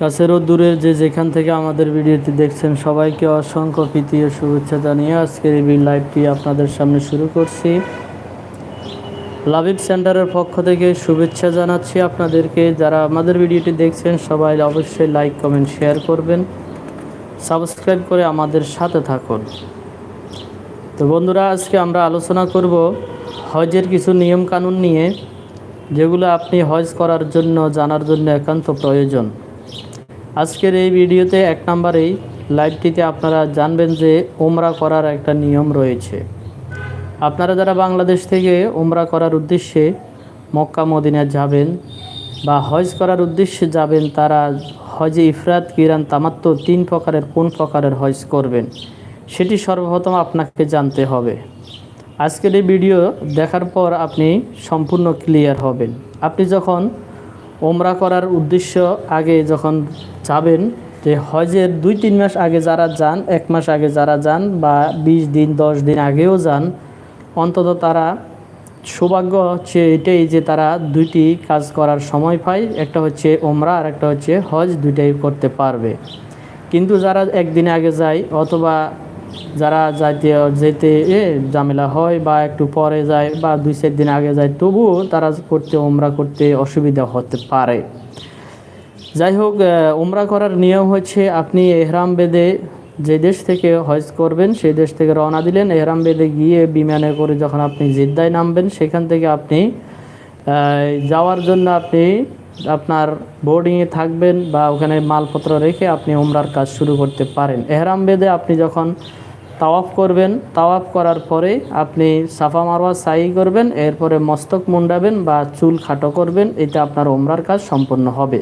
কাছের ও দূরের যে যেখান থেকে আমাদের ভিডিওটি দেখছেন, সবাইকে অসংখ্য প্রীতি ও শুভেচ্ছা জানিয়ে আজকের এই লাইভটি আপনাদের সামনে শুরু করছি। লাভিব সেন্টারের পক্ষ থেকে শুভেচ্ছা জানাচ্ছি আপনাদেরকে। যারা আমাদের ভিডিওটি দেখছেন, সবাই অবশ্যই লাইক, কমেন্ট, শেয়ার করবেন। সাবস্ক্রাইব করে আমাদের সাথে থাকুন। তো বন্ধুরা, আজকে আমরা আলোচনা করব হজের কিছু নিয়ম কানুন নিয়ে, যেগুলো আপনি হজ করার জন্য, জানার জন্য একান্ত প্রয়োজন। আজকের এই ভিডিওতে এক নম্বরেই লাইভটিতে আপনারা জানবেন যে ওমরা করার একটা নিয়ম রয়েছে। আপনারা যারা বাংলাদেশ থেকে ওমরা করার উদ্দেশ্যে মক্কা, মদিনা যাবেন বা হজ করার উদ্দেশ্যে যাবেন, তারা হজে ইফরাত, কিরান তামাত্ম তিন প্রকারের কোন প্রকারের হজ করবেন সেটি সর্বপ্রথম আপনাকে জানতে হবে। আজকের এই ভিডিও দেখার পর আপনি সম্পূর্ণ ক্লিয়ার হবেন। আপনি যখন ওমরা করার উদ্দেশ্য আগে যখন যাবেন, যে হজের দুই তিন মাস আগে যারা যান, এক মাস আগে যারা যান বা বিশ দিন, দশ দিন আগেও যান, অন্তত তারা সৌভাগ্য হচ্ছে এটাই যে তারা দুইটি কাজ করার সময় পায়, একটা হচ্ছে ওমরা আর একটা হচ্ছে হজ, দুইটাই করতে পারবে। কিন্তু যারা একদিন আগে যায় অথবা যারা যাইতে যেতে এ, ঝামেলা হয় বা একটু পরে যায় বা দুই, চার দিন আগে যায়, তবুও তারা করতে ওমরা করতে অসুবিধা হতে পারে। যাই হোক উমরা করার নিয়ম হচ্ছে আপনি এহরাম বেদে যে দেশ থেকে হজ করবেন সেই দেশ থেকে রওনা দিলেন। এহরাম বেদে গিয়ে বিমানে করে যখন আপনি জিদ্দায় নামবেন, সেখান থেকে আপনি যাওয়ার জন্য আপনি আপনার বোর্ডিংয়ে থাকবেন বা ওখানে মালপত্র রেখে আপনি ওমরার কাজ শুরু করতে পারেন। এহরাম বেদে আপনি যখন তাওয়াফ করবেন। তাওয়াফ করার পরে আপনি সাফা মারওয়া সাই করবেন, এরপরে মস্তক মুন্ডাবেন বা চুল খাটো করবেন, এটা আপনার ওমরার কাজ সম্পন্ন হবে।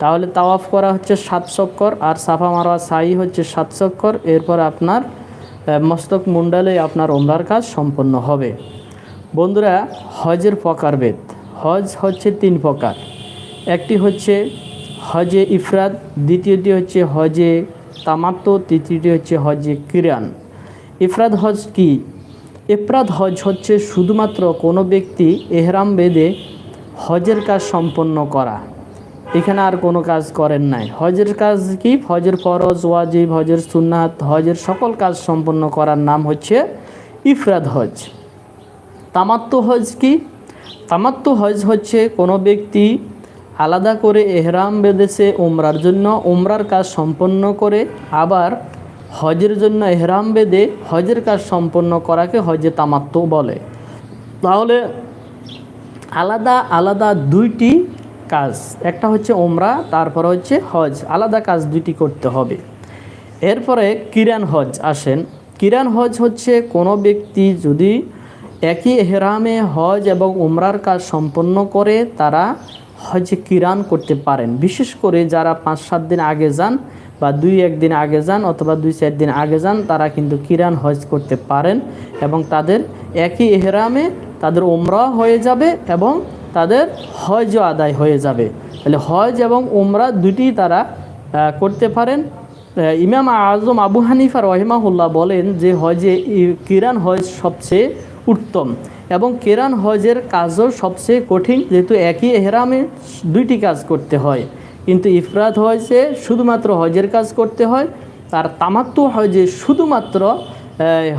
তাহলে তাওয়াফ করা হচ্ছে সাত চক্কর, আর সাফা মারওয়া সাই হচ্ছে সাত চক্কর, এরপর আপনার মস্তক মুন্ডালে আপনার ওমরার কাজ সম্পন্ন হবে। বন্ধুরা, হজের প্রকারভেদ হজ হচ্ছে তিন প্রকার। একটি হচ্ছে হজে ইফরাদ দ্বিতীয়টি হচ্ছে হজে তামাত্ম তৃতীয়টি হচ্ছে হজে কিরান। ইফরাদ হজ কি? ইফরাদ হজ হচ্ছে শুধুমাত্র কোনো ব্যক্তি এহরাম বেদে হজের কাজ সম্পন্ন করা। এখানে আর কোনো কাজ করেন নাই। হজের কাজ কি? হজের ফরজ, ওয়াজিব, হজের সুন্নাত, হজের সকল কাজ সম্পন্ন করার নাম হচ্ছে ইফরাদ হজ। তামাত্ম হজ কি? তামাত্ম হজ হচ্ছে কোনো ব্যক্তি আলাদা করে এহরাম বেঁধেছে উমরার জন্য, উমরার কাজ সম্পন্ন করে আবার হজের জন্য এহরাম বেঁধে হজের কাজ সম্পন্ন করাকে হজে তামাত্ম বলে। তাহলে আলাদা আলাদা দুইটি কাজ, একটা হচ্ছে ওমরা তারপরে হচ্ছে হজ, আলাদা কাজ দুইটি করতে হবে। এরপরে কিরান হজ আসেন। কিরান হজ হচ্ছে কোনো ব্যক্তি যদি একই এহরামে হজ এবং উমরার কাজ সম্পন্ন করে, তারা হজে কিরান করতে পারেন। বিশেষ করে যারা পাঁচ, সাত দিন আগে যান বা দুই একদিন আগে যান অথবা দুই, চার দিন আগে যান, তারা কিন্তু কিরান হজ করতে পারেন এবং তাদের একই এহরামে তাদের উমরা হয়ে যাবে এবং তাদের হজও আদায় হয়ে যাবে। তাহলে হজ এবং উমরা দুটি তারা করতে পারেন। ইমাম আজম আবু হানিফা রহিমাহুল্লাহ বলেন যে হজে কিরান হজ সবচেয়ে উত্তম। এবং কেরান হজের কাজও সবচেয়ে কঠিন, যেহেতু একই এহরামে দুইটি কাজ করতে হয়। কিন্তু ইফরাত হজে শুধুমাত্র হজের কাজ করতে হয় তার তামাত্ম হজে শুধুমাত্র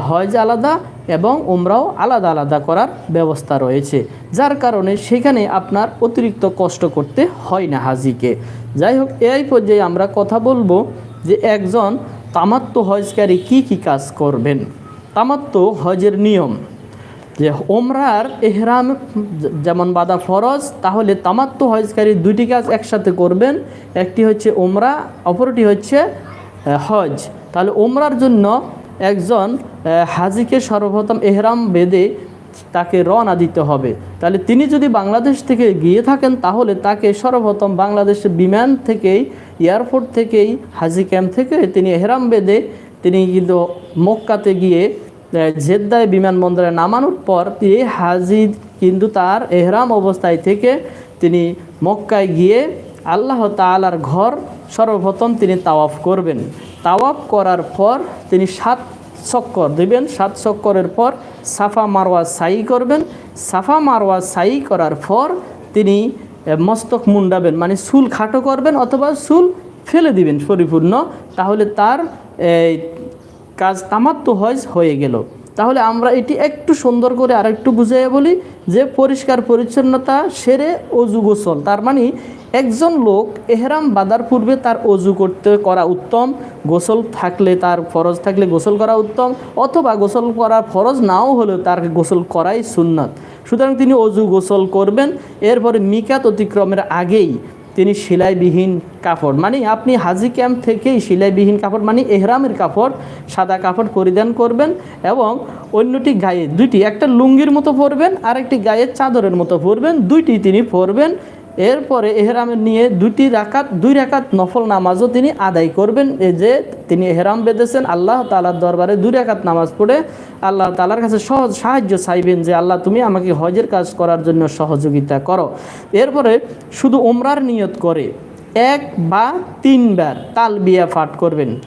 হজ আলাদা এবং ওমরাও আলাদা আলাদা করার ব্যবস্থা রয়েছে। যার কারণে সেখানে আপনার অতিরিক্ত কষ্ট করতে হয় না হাজিকে। যাই হোক, এই পর্যায়ে আমরা কথা বলব যে একজন তামাত্ম হজকারী কি কি কাজ করবেন। তামাত্ম হজের নিয়ম। যে ওমরার এহরাম যেমন বাদা ফরজ, তাহলে তামাত্ম হজকারী দুইটি কাজ একসাথে করবেন। একটি হচ্ছে ওমরা অপরটি হচ্ছে হজ। তাহলে ওমরার জন্য একজন হাজিকে সর্বপ্রথম এহরাম বেদে তাকে রওনা দিতে হবে। তাহলে তিনি যদি বাংলাদেশ থেকে গিয়ে থাকেন, তাহলে তাকে সর্বপ্রথম বাংলাদেশের বিমান থেকেই, এয়ারপোর্ট থেকেই, হাজি ক্যাম্প থেকে তিনি এহরাম বেদে তিনি কিন্তু মক্কাতে গিয়ে জেদ্দায় বিমানবন্দরে নামানোর পর এই হাজি কিন্তু তার এহরাম অবস্থায় থেকে তিনি মক্কায় গিয়ে আল্লাহ তালার ঘর সর্বপ্রথম তিনি তাওয়াফ করবেন। তাওয়াফ করার পর তিনি সাত চক্কর দেবেন। সাত চক্করের পর সাফা মারওয়া সাই করবেন। সাফা মারওয়া সাই করার পর তিনি মস্তক মুন্ডাবেন মানে চুল খাটো করবেন অথবা চুল ফেলে দিবেন পরিপূর্ণ। তাহলে তার কাজ তামাত্ম হজ হয়ে গেল। তাহলে আমরা এটি একটু সুন্দর করে আর একটু বুঝাইয়া বলি যে পরিষ্কার পরিচ্ছন্নতা সেরে অজু গোসল। তার মানে একজন লোক এহরাম বাদার পূর্বে তার অজু করতে করা উত্তম, গোসল থাকলে তার ফরজ থাকলে গোসল করা উত্তম, অথবা গোসল করার ফরজ নাও হলেও তার গোসল করাই সুন্নাত। সুতরাং তিনি অজু গোসল করবেন, এরপরে মিকাত অতিক্রমের আগেই তিনি সেলাইবিহীন কাপড় মানে আপনি হাজি ক্যাম্প থেকেই সেলাইবিহীন কাপড় মানে এহরামের কাপড়, সাদা কাপড় পরিধান করবেন এবং অন্যটি গায়ে, দুইটি, একটা লুঙ্গির মতো পরবেন আর একটি গায়ের চাদরের মতো পরবেন, দুইটি তিনি পরবেন এরপরে এহরামের নিয়ে দুটি রাকাত, দুই রাকাত নফল নামাজও তিনি আদায় করবেন। এ যে তিনি এহরাম বেঁধেছেন, আল্লাহ তালার দরবারে দুই রাকাত নামাজ পড়ে আল্লাহ তালার কাছে সহজ সাহায্য চাইবেন যে, আল্লাহ, তুমি আমাকে হজের কাজ করার জন্য সহযোগিতা করো। এরপরে শুধু ওমরার নিয়ত করে, এক বা তিনবার তালবিয়া পাঠ করবেন।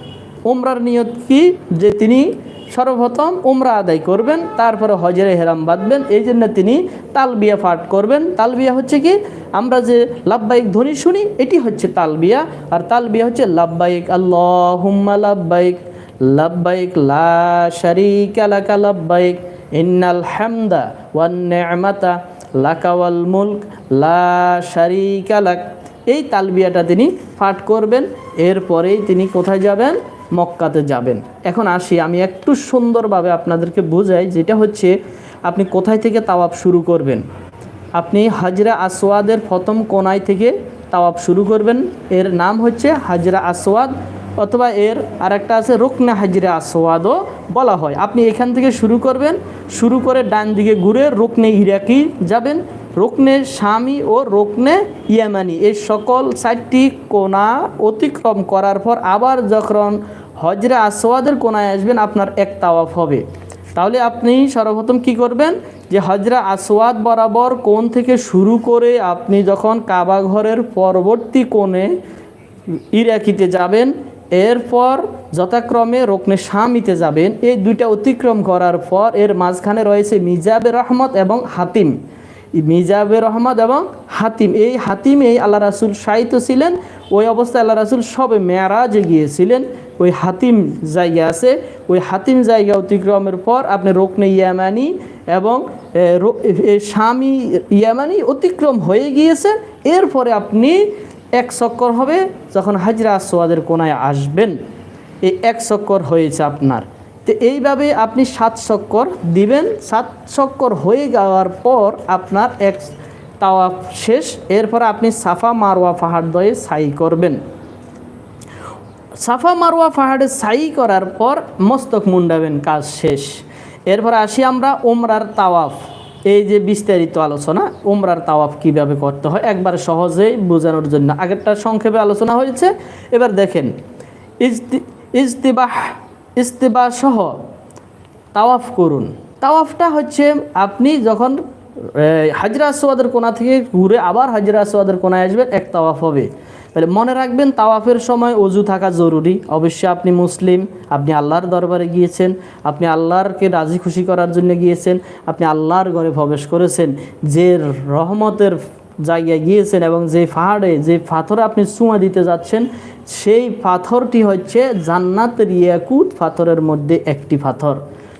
ওমরার নিয়ত কি? যে তিনি সর্বপ্রথম উমরা আদায় করবেন, তারপরে হজরে হেরাম বাঁধবেন, এই জন্য তিনি তালবিয়া পাঠ করবেন। তালবিয়া হচ্ছে কি? আমরা যে লাভবাহিক ধ্বনি শুনি, এটি হচ্ছে তালবিয়া। আর তালবিয়া হচ্ছে লাভবাহিক আল্লাহ হুম্মা লাভবাহিক লাভবাহিক, লা শারিকা লাকা লাভবাহিক, ইন্নাল হামদা ওয়ান নি'মাতা লাকা ওয়াল মুলক, লা শারিকা এই তালবিয়াটা তিনি পাঠ করবেন, এরপরেই তিনি কোথায় যাবেন? মক্কাতে যাবেন। এখন আসি, আমি একটু সুন্দরভাবে আপনাদেরকে বোঝাই যেটা হচ্ছে আপনি কোথায় থেকে তাওয়াব শুরু করবেন। আপনি হাজরা আসওয়াদের প্রথম কোনায় থেকে তাওয়াব শুরু করবেন। এর নাম হচ্ছে হাজরা আসওয়াদ অথবা এর আরেকটা আছে রুকনে হাজরা আসওয়াদও বলা হয়। আপনি এখান থেকে শুরু করবেন, শুরু করে ডান দিকে ঘুরে রুকনে ইরাকি যাবেন। রুকনে স্বামী ও রুকনে ইয়ামানি। এই সকল চারটি কোনা অতিক্রম করার পর আবার যখন হজরে আসওয়াদের কোনায় আসবেন, আপনার এক তাওয়াফ হবে। তাহলে আপনি সর্বপ্রথম কি করবেন? যে হজরা আসওয়াদ বরাবর কোন থেকে শুরু করে আপনি যখন কাবা ঘরের পরবর্তী কোণে ইরাকিতে যাবেন, এরপর যথাক্রমে রোকনে স্বামীতে যাবেন, এই দুইটা অতিক্রম করার পর এর মাঝখানে রয়েছে মিজাবে রহমত এবং হাতিম। মিজাবে রহমত এবং হাতিম। এই হাতিম, এই আল্লাহ রাসুল সাহিত্য ছিলেন। ওই অবস্থায় আল্লাহ রাসুল সবে মেয়ারাজে গিয়েছিলেন। ওই হাতিম জায়গা আছে। ওই হাতিম জায়গা অতিক্রমের পর আপনি রোকনে ইয়ামানি এবং স্বামী ইয়ামানি অতিক্রম হয়ে গিয়েছেন এরপরে আপনি এক চক্কর হবে যখন হাজরা আসোয়াদের কোনায় আসবেন। এই এক চক্কর হয়েছে আপনার। তো এইভাবে আপনি সাত চক্কর দিবেন। সাত চক্কর হয়ে যাওয়ার পর আপনার এক তাওয়াফ শেষ। এরপর আপনি সাফা মারোয়া পাহাড় দয়ে সাই করবেন। সাফা মারোয়া পাহাড়ে সাই করার পর মস্তক মুন্ডাবেন, কাজ শেষ। এরপর আসি আমরা ওমরার তাওয়াফ। এই যে বিস্তারিত আলোচনা ওমরার তাওয়াফ কীভাবে করতে হয়, একবার সহজেই বোঝানোর জন্য। আগেরটা সংক্ষেপে আলোচনা হয়েছে। এবার দেখেন, ইজতি ইজতিবাহ ইস্তিবা সহ তাওয়াফ করুন। তাওয়াফটা হচ্ছে আপনি যখন হাজরা আসওয়াদের কোনা থেকে ঘুরে আবার হাজরা আসওয়াদের কোনায় আসবেন, এক তাওয়াফ হবে। তাহলে মনে রাখবেন তাওয়াফের সময় অজু থাকা জরুরি। অবশ্যই আপনি মুসলিম, আপনি আল্লাহর দরবারে গিয়েছেন, আপনি আল্লাহরকে রাজি খুশি করার জন্য গিয়েছেন, আপনি আল্লাহর ঘরে প্রবেশ করেছেন। যে রহমতের জায়গায় গিয়েছেন এবং যে পাহাড়ে, যে পাথরে আপনি চুমা দিতে যাচ্ছেন, সেই পাথরটি হচ্ছে জান্নাতের ইয়াকুত পাথরের মধ্যে একটি পাথর।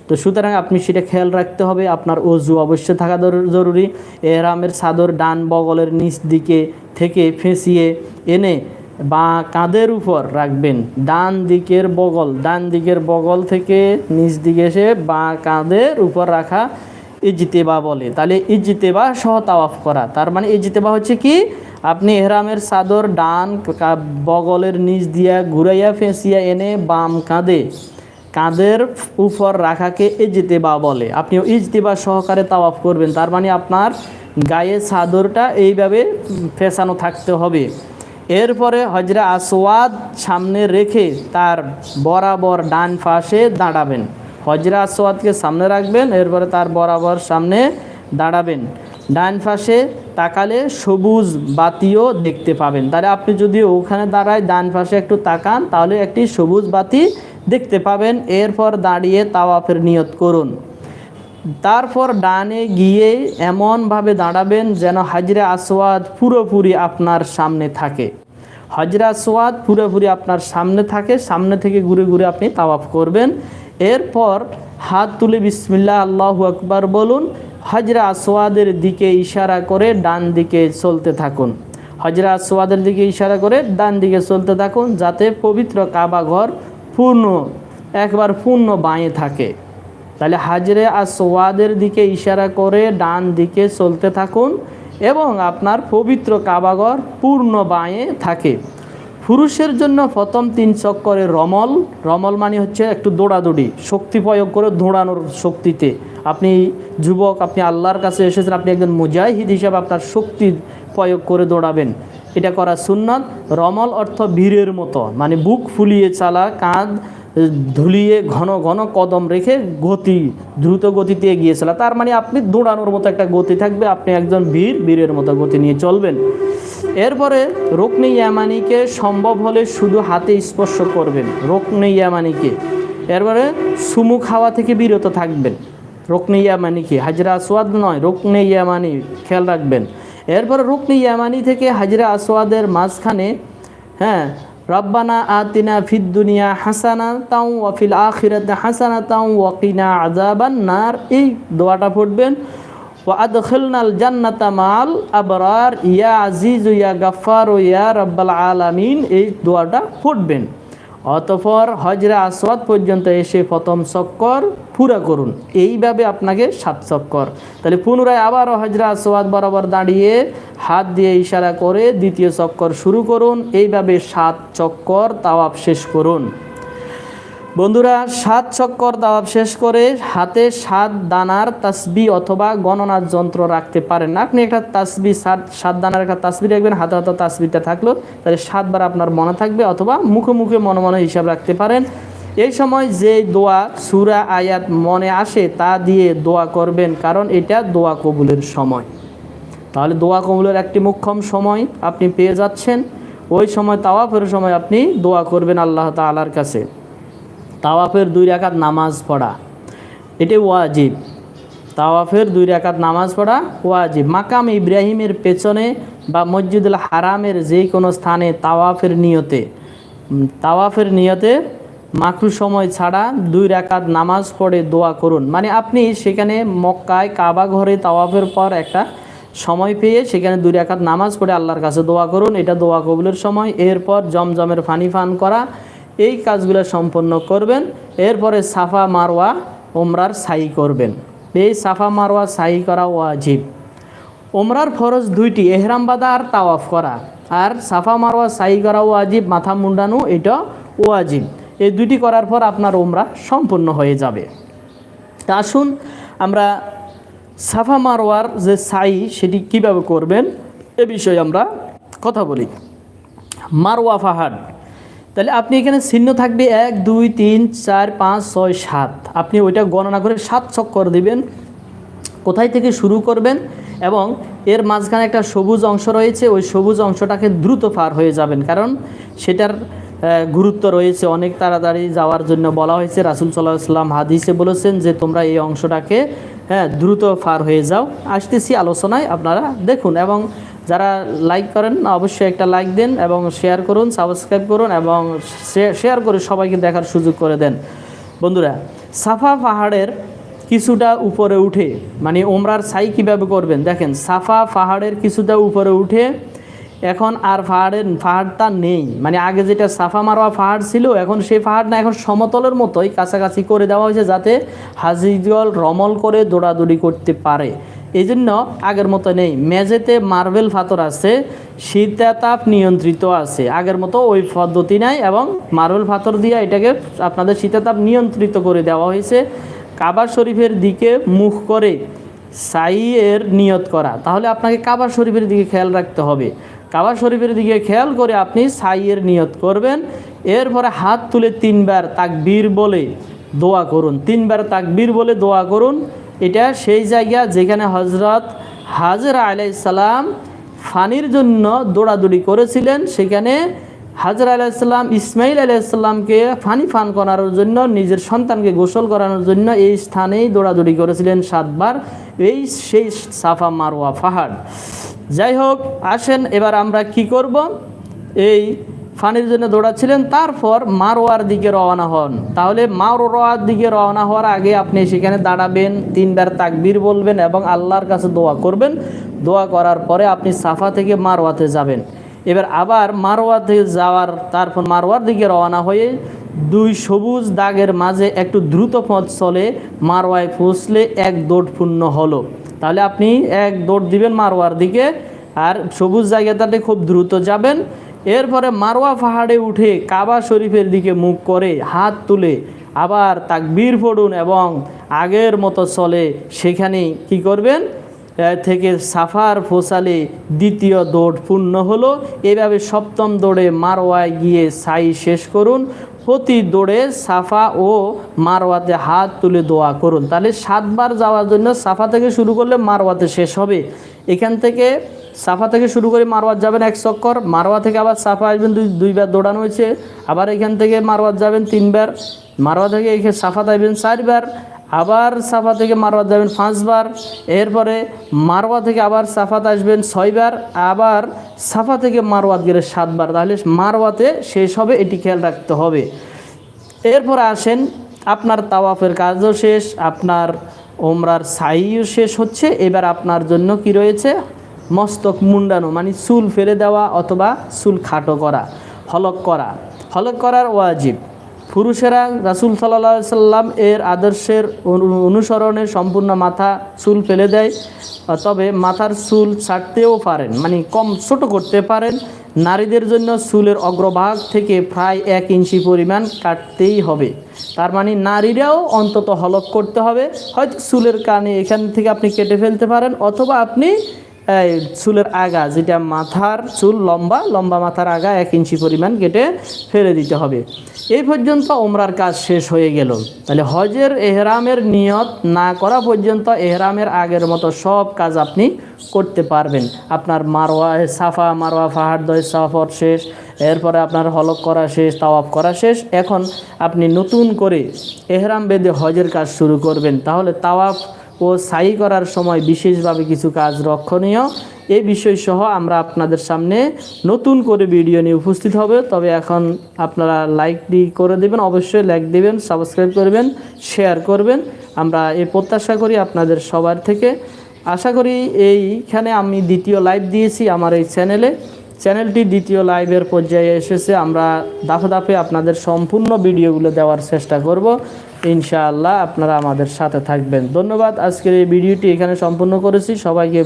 তো সুতরাং আপনি সেটা খেয়াল রাখতে হবে, আপনার অজু অবশ্যই থাকা জরুরি। এহরামের সাদর ডান বগলের নিচ দিকে থেকে ফেঁসিয়ে এনে বা কাঁধের উপর রাখবেন। ডান দিকের বগল, ডান দিকের বগল থেকে নিচ দিকে এসে বা কাঁধের উপর রাখা ইজতেবা বলে। তাহলে ইজতেবা সহ তাওয়াফ করা। তার মানে ইজতেবা হচ্ছে কি? আপনি এহরামের চাদর, ডান বগলের নিচ দিয়া ঘুরাইয়া ফেঁসিয়া এনে বাম কাঁধে, কাঁধের উপর রাখাকে ইজতেবা বলে। আপনি ইজতেবা সহকারে তাওয়াফ করবেন। তার মানে আপনার গায়ে চাদরটা এইভাবে ফেসানো থাকতে হবে। এরপরে হজরা আসওয়াদ সামনে রেখে তার বরাবর ডান পাশে দাঁড়াবেন। হজরা আসওয়াদকে সামনে রাখবেন, এরপরে তার বরাবর সামনে দাঁড়াবেন। ডান পাশে তাকালে সবুজ বাতিও দেখতে পাবেন। তাহলে আপনি যদি ওখানে দাঁড়ায় ডান পাশে একটু তাকান, তাহলে একটি সবুজ বাতি দেখতে পাবেন। এরপর দাঁড়িয়ে তাওয়াফের নিয়ত করুন। তারপর ডানে গিয়ে এমনভাবে দাঁড়াবেন যেন হাজরে আসওয়াদ পুরোপুরি আপনার সামনে থাকে। হজরা আসওয়াদ পুরোপুরি আপনার সামনে থাকে। সামনে থেকে ঘুরে ঘুরে আপনি তাওয়াফ করবেন। এরপর হাত তুলে বিসমিল্লাহ, আল্লাহু আকবার বলুন, হজরা আসওয়াদের দিকে ইশারা করে ডান দিকে চলতে থাকুন। হজরা আসওয়াদের দিকে ইশারা করে ডান দিকে চলতে থাকুন যাতে পবিত্র কাবা ঘর পূর্ণ, একবার পূর্ণ বাঁয়ে থাকে। তাহলে হাজরে আসওয়াদের দিকে ইশারা করে ডান দিকে চলতে থাকুন এবং আপনার পবিত্র কাবাগর পূর্ণ বাঁয়ে থাকে। পুরুষের জন্য প্রথম তিন চক্করে রমল। রমল মানে হচ্ছে একটু দৌড়াদৌড়ি, শক্তি প্রয়োগ করে দৌড়ানোর শক্তিতে। আপনি যুবক, আপনি আল্লাহর কাছে এসেছেন, আপনি একজন মুজাহিদ হিসাবে আপনার শক্তি প্রয়োগ করে দৌড়াবেন। এটা করা সুন্নত। রমল অর্থ বীরের মতো মানে বুক ফুলিয়ে চালা, কাঁধ ধুলিয়ে ঘন ঘন কদম রেখে গতি, দ্রুত গতিতে এগিয়ে চলা। তার মানে আপনি দৌড়ানোর মতো একটা গতি থাকবে, আপনি একজন বীর, বীরের মতো গতি নিয়ে চলবেন। এরপরে রোকনে ইয়ামানিকে সম্ভব হলে শুধু হাতে স্পর্শ করবেন, রোকনে ইয়ামানিকে। এরপরে সুমু খাওয়া থেকে বিরত থাকবেন, রোকনে ইয়ামানিকে। হাজরা আসওয়াদ নয়, রোকনে ইয়ামানি, খেয়াল রাখবেন। এরপরে রুকনি ইয়ামানি থেকে হাজরা আসওয়াদের মাঝখানে হ্যাঁ রব্বানা আতিনা ফিদ দুনিয়া হাসানা তাও ওয়াফিল আখিরাতে হাসানা তাও ওয়াকিনা আজাবান নার। এই দোয়াটা পড়বেন। ও খেলনাল জান্নাতা মাল আবরার। ইয়া আজিজ, ইয়া গাফার ইয়া রব্বাল আলামিন। এই দোয়াটা পড়বেন। অতঃপর হজরা আসওয়াদ পর্যন্ত এসে প্রথম চক্কর পুরা করুন। এইভাবে আপনাকে সাত চক্কর তাহলে পুনরায় আবারও হজরা আসওয়াদ বরাবর দাঁড়িয়ে হাত দিয়ে ইশারা করে দ্বিতীয় চক্কর শুরু করুন। এইভাবে সাত চক্কর তাওয়াব শেষ করুন। বন্ধুরা, সাত চক্কর তাওয়াব শেষ করে হাতে সাত দানার তাসবি অথবা গণনার যন্ত্র রাখতে পারেন আপনি একটা তাসবি, সাত সাত দানার একটা তাসবি রাখবেন, হাতে হাতে তাসবিটা থাকল, তাহলে সাতবার আপনার মনে থাকবে অথবা মুখে মুখে মনে মনে হিসাব রাখতে পারেন। এই সময় যে দোয়া সুরা আয়াত মনে আসে, তা দিয়ে দোয়া করবেন, কারণ এটা দোয়া কবুলের সময়। তাহলে দোয়া কবুলের একটি মুখ্যম সময় আপনি পেয়ে যাচ্ছেন। ওই সময়, তাওয়াফের সময় আপনি দোয়া করবেন আল্লাহ তালার কাছে। তাওয়াফের দুই রাকাত নামাজ পড়া। এটি ওয়াজিব। তাওয়াফের দুই রাকাত নামাজ পড়া ওয়াজিব। মাকাম ইব্রাহিমের পেছনে বা মসজিদুল হারামের যে কোনো স্থানে তাওয়াফের নিয়তে। তাওয়াফের নিয়তে মাকরু সময় ছাড়া দুই রাকাত নামাজ পড়ে দোয়া করুন। মানে আপনি সেখানে মক্কায় কাবা ঘরে তাওয়াফের পর একটা সময় পেয়ে সেখানে দুই রাকাত নামাজ পড়ে আল্লাহর কাছে দোয়া করুন। এটা দোয়া কবুলের সময়। এরপর জমজমের ফানি ফান করা। এই কাজগুলো সম্পন্ন করবেন, এরপরে সাফা মারওয়া ওমরার সাই করবেন। এই সাফা মারওয়া সাই করা ওয়াজিব। ওমরার ফরজ দুইটি, এহরাম বাঁধা আর তাওয়াফ করা। আর সাফা মারওয়া সাই করা ওয়াজিব, মাথা মুন্ডানো, এটা ওয়াজিব। এই দুইটি করার পর আপনার ওমরা সম্পূর্ণ হয়ে যাবে। তা আসুন, আমরা সাফা মারওয়ার যে সাই, সেটি কীভাবে করবেন, এ বিষয়ে আমরা কথা বলি। মারওয়া পাহাড় তাহলে আপনি এখানে চিহ্ন থাকবে এক, দুই, তিন, চার, পাঁচ, ছয়, সাত। আপনি ওইটা গণনা করে সাত চক্কর দিবেন। কোথায় থেকে শুরু করবেন? এবং এর মাঝখানে একটা সবুজ অংশ রয়েছে, ওই সবুজ অংশটাকে দ্রুত পার হয়ে যাবেন। কারণ সেটার গুরুত্ব রয়েছে। অনেক তাড়াতাড়ি যাওয়ার জন্য বলা হয়েছে, রাসুল সাল্লাহ সাল্লাম হাদিসে বলেছেন যে, তোমরা এই অংশটাকে হ্যাঁ দ্রুত পার হয়ে যাও। আসতেছি আলোচনায়, আপনারা দেখুন। এবং যারা লাইক করেন, অবশ্যই একটা লাইক দেন এবং শেয়ার করুন সাবস্ক্রাইব করুন এবং শেয়ার করে সবাইকে দেখার সুযোগ করে দেন। বন্ধুরা, সাফা পাহাড়ের কিছুটা উপরে উঠে মানে ওমরার সাই কীভাবে করবেন? দেখেন, সাফা পাহাড়ের কিছুটা উপরে উঠে, এখন আর পাহাড়ের, পাহাড়টা নেই। মানে আগে যেটা সাফা মারোয়া পাহাড় ছিল, এখন সেই পাহাড় না, এখন সমতলের মতোই কাছাকাছি করে দেওয়া হয়েছে যাতে হাজিজল রমল করে দৌড়াদৌড়ি করতে পারে। এই জন্য আগের মতো নেই। মেঝেতে মার্বেল পাথর আছে, শীতাতাপ নিয়ন্ত্রিত আছে। আগের মতো ওই পদ্ধতি নাই এবং মার্বেল পাথর দিয়ে এটাকে আপনাদের শীতাতাপ নিয়ন্ত্রিত করে দেওয়া হয়েছে। কাবা শরীফের দিকে মুখ করে সাইয়ের নিয়ত করা। তাহলে আপনাকে কাবা শরীফের দিকে খেয়াল রাখতে হবে। কাবা শরীফের দিকে খেয়াল করে আপনি সাইয়ের নিয়ত করবেন। এরপরে হাত তুলে তিনবার তাকবীর বলে দোয়া করুন। তিনবার তাকবীর বলে দোয়া করুন। এটা সেই জায়গা যেখানে হজরত হাজরা আলাইসালাম ফানির জন্য দৌড়াদৌড়ি করেছিলেন। সেখানে হাজরা আলাইসাল্লাম ইসমাইল আলাইসাল্লামকে ফানি ফান করানোর জন্য, নিজের সন্তানকে গোসল করানোর জন্য এই স্থানেই দৌড়াদৌড়ি করেছিলেন সাতবার। এই সেই সাফা মারোয়া পাহাড় যাই হোক, আসেন, এবার আমরা কি করব? এই ফানির জন্য দৌড়াচ্ছিলেন, তারপর মারোয়ার দিকে রওনা হন। তাহলে মারোয়ার দিকে রওনা হওয়ার আগে আপনি সেখানে দাঁড়াবেন, তিনবার তাকবীর বলবেন এবং আল্লাহর কাছে দোয়া করবেন। দোয়া করার পরে আপনি সাফা থেকে মারোয়াতে যাবেন। এবার আবার মারোয়াতে যাওয়ার, তারপর মারোয়ার দিকে রওনা হয়ে দুই সবুজ দাগের মাঝে একটু দ্রুত পথ চলে মারোয়ায় পৌঁছলে এক দৌড় পূর্ণ হলো। তাহলে আপনি এক দৌড় দিবেন মারোয়ার দিকে, আর সবুজ জায়গাটাতে খুব দ্রুত যাবেন। এরপরে মারোয়া পাহাড়ে উঠে কাবা শরীফের দিকে মুখ করে হাত তুলে আবার তাকবীর পড়ুন এবং আগের মতো চলে। সেখানে কি করবেন? থেকে সাফার ফোসালে দ্বিতীয় দৌড় পূর্ণ হলো। এভাবে সপ্তম দৌড়ে মারোয়ায় গিয়ে সাই শেষ করুন। প্রতি দৌড়ে সাফা ও মারওয়াতে হাত তুলে দোয়া করুন। তাহলে সাতবার যাওয়ার জন্য সাফা থেকে শুরু করলে মারওয়াতে শেষ হবে। এখান থেকে সাফা থেকে শুরু করে মারওয়াত যাবেন এক চক্কর, মারওয়া থেকে আবার সাফা আসবেন দুই দুইবার দৌড়ানো হয়েছে। আবার এখান থেকে মারওয়াত যাবেন তিনবার মারওয়া থেকে এখানে সাফাত আসবেন চারবার আবার সাফা থেকে মারওয়াত যাবেন পাঁচবার এরপরে মারওয়া থেকে আবার সাফাত আসবেন ছয়বার আবার সাফা থেকে মারওয়াত গেলে সাতবার তাহলে মারওয়াতে শেষ হবে, এটি খেয়াল রাখতে হবে। এরপরে আসেন, আপনার তাওয়াফের কাজও শেষ, আপনার ওমরার সাইও শেষ হচ্ছে। এবার আপনার জন্য কি রয়েছে? মস্তক মুন্ডানো মানে চুল ফেলে দেওয়া অথবা চুল খাটো করা, হলক করা। হলক করার ওয়াজিব। পুরুষেরা রাসুল সাল্লাহ সাল্লাম এর আদর্শের অনু- অনুসরণে সম্পূর্ণ মাথা চুল ফেলে দেয়, তবে মাথার চুল ছাড়তেও পারেন মানে কম ছোট করতে পারেন। নারীদের জন্য চুলের অগ্রভাগ থেকে প্রায় এক ইঞ্চি পরিমাণ কাটতেই হবে। তার মানে নারীরাও অন্তত হলক করতে হবে। হয়তো চুলের কানে এখান থেকে আপনি কেটে ফেলতে পারেন, অথবা আপনি চুলের আগা, যেটা মাথার চুল লম্বা লম্বা মাথার আগা এক ইঞ্চি পরিমাণ কেটে ফেলে দিতে হবে। এই পর্যন্ত ওমরার কাজ শেষ হয়ে গেল। তাহলে হজের এহরামের নিয়ত না করা পর্যন্ত এহরামের আগের মতো সব কাজ আপনি করতে পারবেন। আপনার মারোয়া সাফা মারোয়া পাহাড় দয়, সাফর শেষ, এরপরে আপনার হলক করা শেষ, তাওয়াফ করা শেষ। এখন আপনি নতুন করে এহরাম বেঁধে হজের কাজ শুরু করবেন। তাহলে তাওয়াফ ও সাই করার সময় বিশেষভাবে কিছু কাজ রক্ষণীয়। এই বিষয় সহ আমরা আপনাদের সামনে নতুন করে ভিডিও নিয়ে উপস্থিত হবে। তবে এখন আপনারা লাইকটি করে দেবেন, অবশ্যই লাইক দেবেন সাবস্ক্রাইব করবেন শেয়ার করবেন। আমরা এই প্রত্যাশা করি আপনাদের সবার থেকে। আশা করি এইখানে আমি দ্বিতীয় লাইভ দিয়েছি আমার এই চ্যানেলে চ্যানেলটি দ্বিতীয় লাইভের পর্যায়ে এসেছে। আমরা দাফে দাফে আপনাদের সম্পূর্ণ ভিডিওগুলো দেওয়ার চেষ্টা করব। ইনশাআল্লাহ আপনারা আমাদের সাথে থাকবেন। ধন্যবাদ, আজকের এই ভিডিওটি এখানে সম্পূর্ণ করেছি। সবাইকে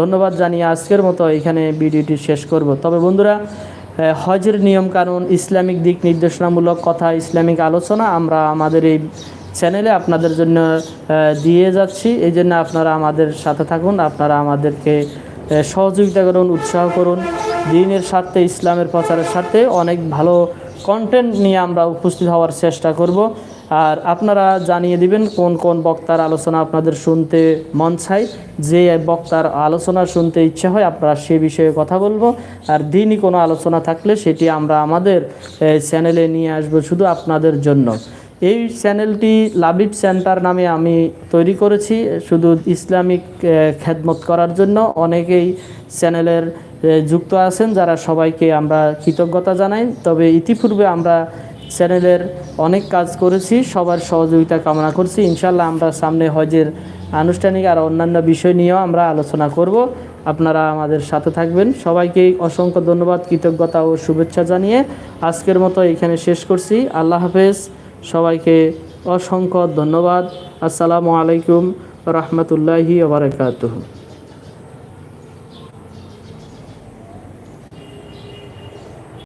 ধন্যবাদ জানিয়ে আজকের মতো এখানে ভিডিওটি শেষ করব। তবে বন্ধুরা হজের নিয়মকানুন ইসলামিক দিক নির্দেশনামূলক কথা, ইসলামিক আলোচনা আমরা আমাদের এই চ্যানেলে আপনাদের জন্য দিয়ে যাচ্ছি। এই জন্য আপনারা আমাদের সাথে থাকুন, আপনারা আমাদেরকে সহযোগিতা করুন, উৎসাহ করুন। দিনের স্বার্থে, ইসলামের প্রচারের স্বার্থে অনেক ভালো কন্টেন্ট নিয়ে আমরা উপস্থিত হওয়ার চেষ্টা করব। আর আপনারা জানিয়ে দিবেন কোন কোন বক্তার আলোচনা আপনাদের শুনতে মন চাই যে বক্তার আলোচনা শুনতে ইচ্ছা হয় আপনারা সে বিষয়ে কথা বলব। আর দিনই কোনো আলোচনা থাকলে সেটি আমরা আমাদের চ্যানেলে নিয়ে আসব শুধু আপনাদের জন্য। এই চ্যানেলটি লাবিট সেন্টার নামে আমি তৈরি করেছি, শুধু ইসলামিক খেদমত করার জন্য। অনেকেই চ্যানেলের যুক্ত আছেন, যারা সবাইকে আমরা কৃতজ্ঞতা জানাই। তবে ইতিপূর্বে আমরা চ্যানেলের অনেক কাজ করেছি, সবার সহযোগিতা কামনা করছি। ইনশাল্লাহ আমরা সামনে হজের আনুষ্ঠানিক আর অন্যান্য বিষয় নিয়েও আমরা আলোচনা করব। আপনারা আমাদের সাথে থাকবেন। সবাইকে অসংখ্য ধন্যবাদ, কৃতজ্ঞতা ও শুভেচ্ছা জানিয়ে আজকের মতো এখানে শেষ করছি। আল্লাহ হাফেজ। সবাইকে অসংখ্য ধন্যবাদ। আসসালামু আলাইকুম রহমতুল্লাহি ওবরাকাতুহ